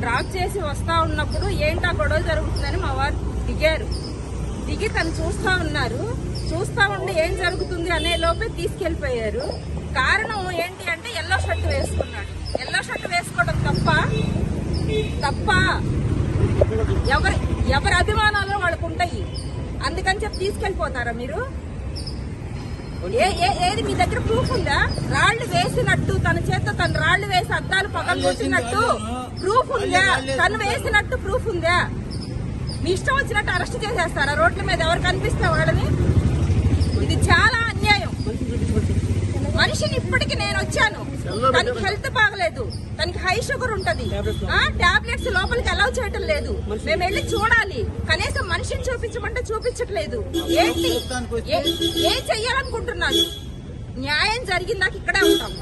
Drop చేసి వస్తా ఉన్నప్పుడు ఏంటా గొడవ జరుగుతుందని మా వారు దిగారు. దిగి తను చూస్తా ఉన్నారు. చూస్తా ఉండి ఏం జరుగుతుంది అనే లోపే తీసుకెళ్ళిపోయారు. కారణం ఏంటి అంటే ఎల్లో షర్ట్ వేసుకున్నాడు. ఎల్లో షర్ట్ వేసుకోవడం తప్ప తప్ప ఎవరి ఎవరి అభిమానాలు వాళ్ళకు ఉంటాయి. అందుకని చెప్పి తీసుకెళ్ళిపోతారా మీరు? ఏ ఏ- ఏది మీ దగ్గర ప్రూఫ్ ఉందా రాళ్ళు వేసినట్టు తన చేత తన రాళ్ళు వేసి అద్దాలు పగలు కొట్టినట్టు ప్రూఫ్ ఉందా? తను వేసినట్టు ప్రూఫ్ ఉందా? మీ ఇష్టం వచ్చినట్టు అరెస్ట్ చేసేస్తారా? రోడ్ల మీద ఎవరు కనిపిస్తే వాళ్ళని? ఇది చాలా అన్యాయం. మనిషిని ఇప్పటికి నేను వచ్చాను. తనకి హెల్త్ బాగలేదు. తనకి హై షుగర్ ఉంటది. ఆ టాబ్లెట్స్ లోపలికి అలౌ చేయటం లేదు. మేము వెళ్ళి చూడాలి. కనీసం మనిషిని చూపించమంటే చూపించట్లేదు. ఏంటి? ఏం చెయ్యాలనుకుంటున్నాను న్యాయం జరిగిందాక ఇక్కడే ఉంటాం.